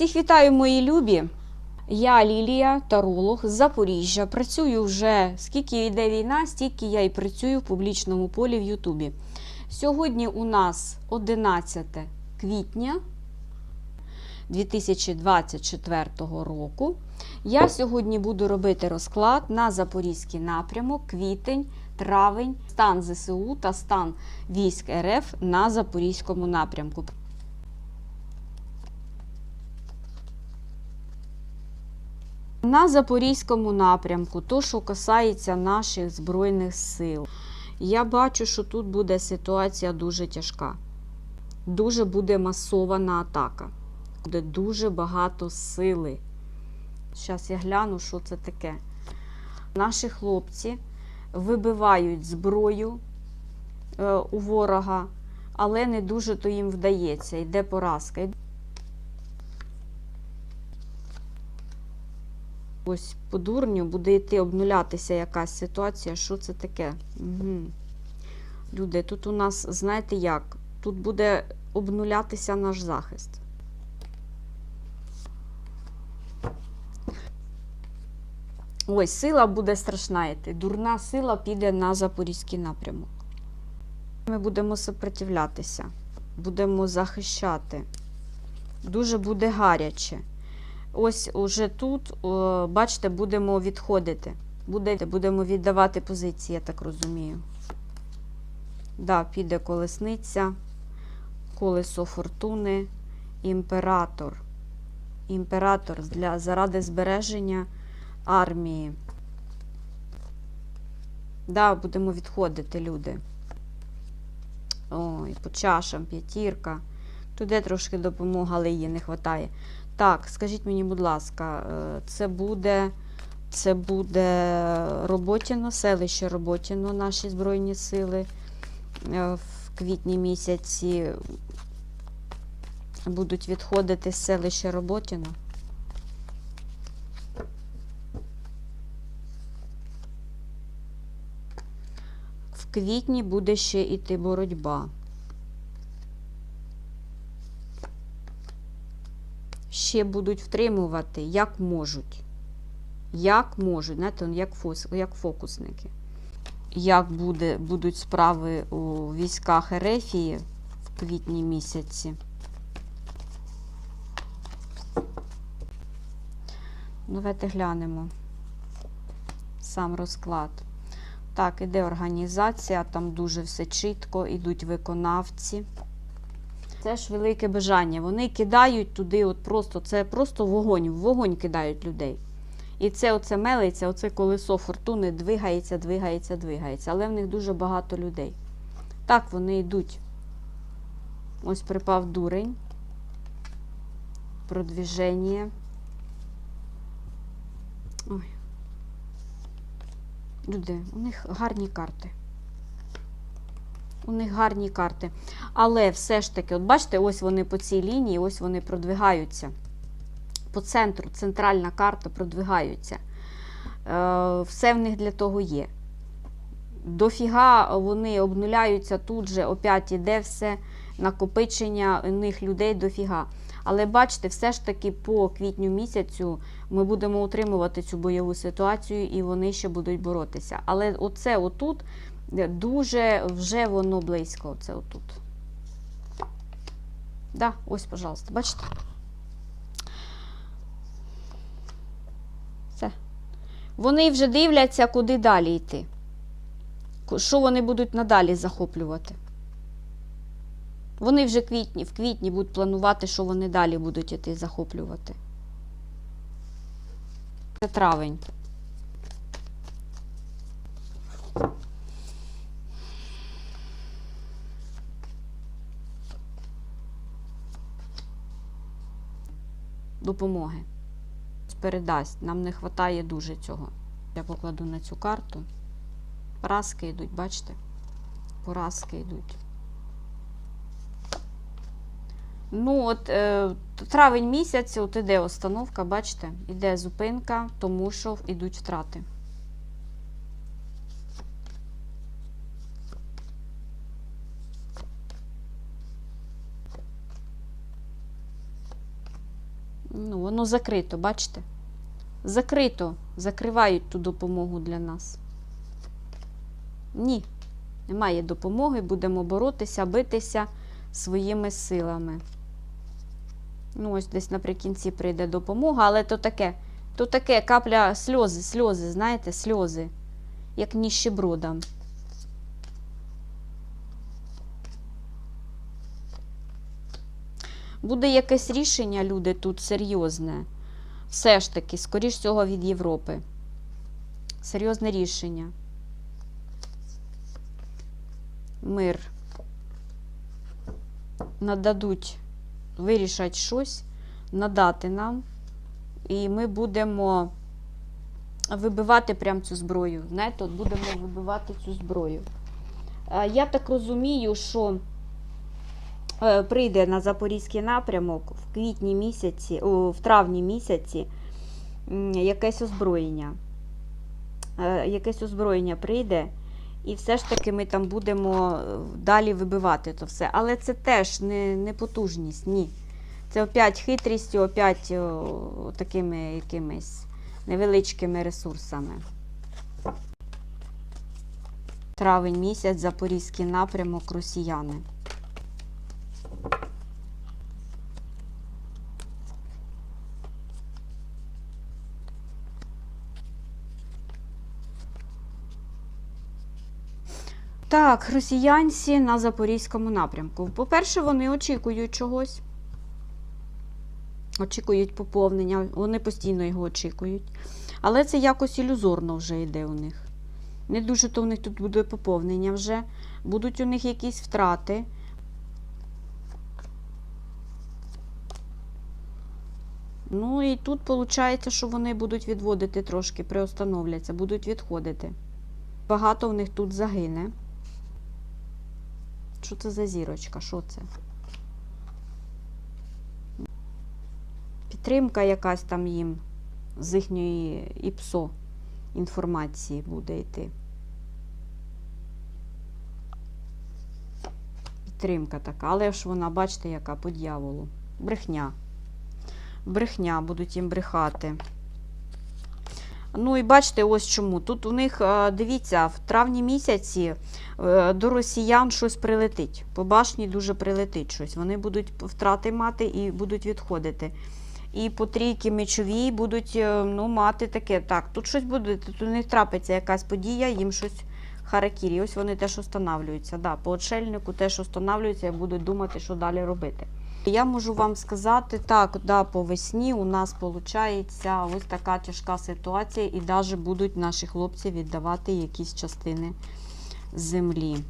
Всіх вітаю, мої любі. Я Лілія, таролог з Запоріжжя. Працюю вже скільки йде війна, стільки я і працюю в публічному полі в Ютубі. Сьогодні у нас 11 квітня 2024 року. Я сьогодні буду робити розклад на запорізький напрямок, квітень, травень, стан ЗСУ та стан військ РФ на запорізькому напрямку. На Запорізькому напрямку, то, що касається наших Збройних сил, я бачу, що тут буде ситуація дуже тяжка. Дуже буде масована атака. Буде дуже багато сили. Зараз я гляну, що це таке. Наші хлопці вибивають зброю е, у ворога, але не дуже то їм вдається. Йде поразка. Ось по дурню буде йти обнулятися якась ситуація. Що це таке? Угу. Люди, тут у нас, знаєте як? Тут буде обнулятися наш захист. Ось, сила буде страшна йти. Дурна сила піде на Запорізький напрямок. Ми будемо сопротивлятися, будемо захищати. Дуже буде гаряче. Ось уже тут, бачите, будемо відходити. Будемо віддавати позиції, я так розумію. Да, піде колесниця, колесо фортуни, імператор. Імператор для, заради збереження армії. Да, будемо відходити, люди. Ой, по чашам, п'ятірка. Туди трошки допомога, але її не вистачає. Так, скажіть мені, будь ласка, е, це буде, це буде Роботіно, селище Роботіно, наші Збройні сили е, в квітні місяці будуть відходити з селища Роботіно. В квітні буде ще йти боротьба. Ще будуть втримувати, як можуть. Як можуть, знаєте, як, як фокусники. Як буде, будуть справи у військах Ерефії в квітні місяці. Давайте глянемо сам розклад. Так, іде організація, там дуже все чітко, ідуть виконавці. Це ж велике бажання. Вони кидають туди, от просто це просто вогонь, в вогонь кидають людей. І це оце мелиться, оце колесо фортуни двигається, двигається, двигається. Але в них дуже багато людей. Так, вони йдуть. Ось припав дурень. Продвіження. Ой. Люди, у них гарні карти. У них гарні карти. Але все ж таки, от бачите, ось вони по цій лінії, ось вони продвигаються. По центру, центральна карта продвигаються. Е, Все в них для того є. Дофіга вони обнуляються тут же, опять іде все накопичення у них людей дофіга. Але бачите, все ж таки по квітню місяцю ми будемо утримувати цю бойову ситуацію і вони ще будуть боротися. Але оце отут дуже вже воно близько. Оце отут. Да, ось, пожалуйста, бачите? Все. Вони вже дивляться, куди далі йти. Що вони будуть надалі захоплювати? Вони вже квітні, в квітні будуть планувати, що вони далі будуть йти захоплювати. Це травень. Допомоги. Передасть. Нам не вистачає дуже цього. Я покладу на цю карту. Поразки йдуть, бачите? Поразки йдуть. Ну, от е, травень місяць, от іде остановка, бачите, іде зупинка, тому що йдуть втрати. Ну, воно закрито, бачите? Закрито. Закривають ту допомогу для нас. Ні, немає допомоги, будемо боротися, битися своїми силами. Ну, ось десь наприкінці прийде допомога, але то таке, то таке капля сльози, сльози, знаєте, сльози, як ніщебродам. Буде якесь рішення, люди, тут серйозне. Все ж таки, скоріш всього, від Європи. Серйозне рішення. Мир. Нададуть, вирішать щось, надати нам. І ми будемо вибивати прям цю зброю. Знаєте, от будемо вибивати цю зброю. Я так розумію, що прийде на Запорізький напрямок в квітні місяці, в травні місяці якесь озброєння. Е, Якесь озброєння прийде, і все ж таки ми там будемо е, далі вибивати то все. Але це теж не, не потужність, ні. Це опять хитрістю, опять о, такими якимись невеличкими ресурсами. Травень місяць, Запорізький напрямок, росіяни. Так, росіянці на Запорізькому напрямку. По-перше, вони очікують чогось. Очікують поповнення, вони постійно його очікують. Але це якось ілюзорно вже йде у них. Не дуже то в них тут буде поповнення вже. Будуть у них якісь втрати. Ну і тут виходить, що вони будуть відводити трошки, приостановляться, будуть відходити. Багато в них тут загине. Що це за зірочка? Що це? Підтримка якась там їм з їхньої ІПСО інформації буде йти. Підтримка така, але ж вона, бачите, яка по дьяволу. Брехня. Брехня, будуть їм брехати. Ну і бачите, ось чому. Тут у них, е, дивіться, в травні місяці е, до росіян щось прилетить. По башні дуже прилетить щось. Вони будуть втрати мати і будуть відходити. І по трійки мечовій будуть е, ну, мати таке. Так, тут щось буде, тут у них трапиться якась подія, їм щось харакірі. Ось вони теж встановлюються. Да, по отшельнику теж встановлюються і будуть думати, що далі робити. Я можу вам сказати, так, да, по весні у нас виходить ось така тяжка ситуація, і навіть будуть наші хлопці віддавати якісь частини землі.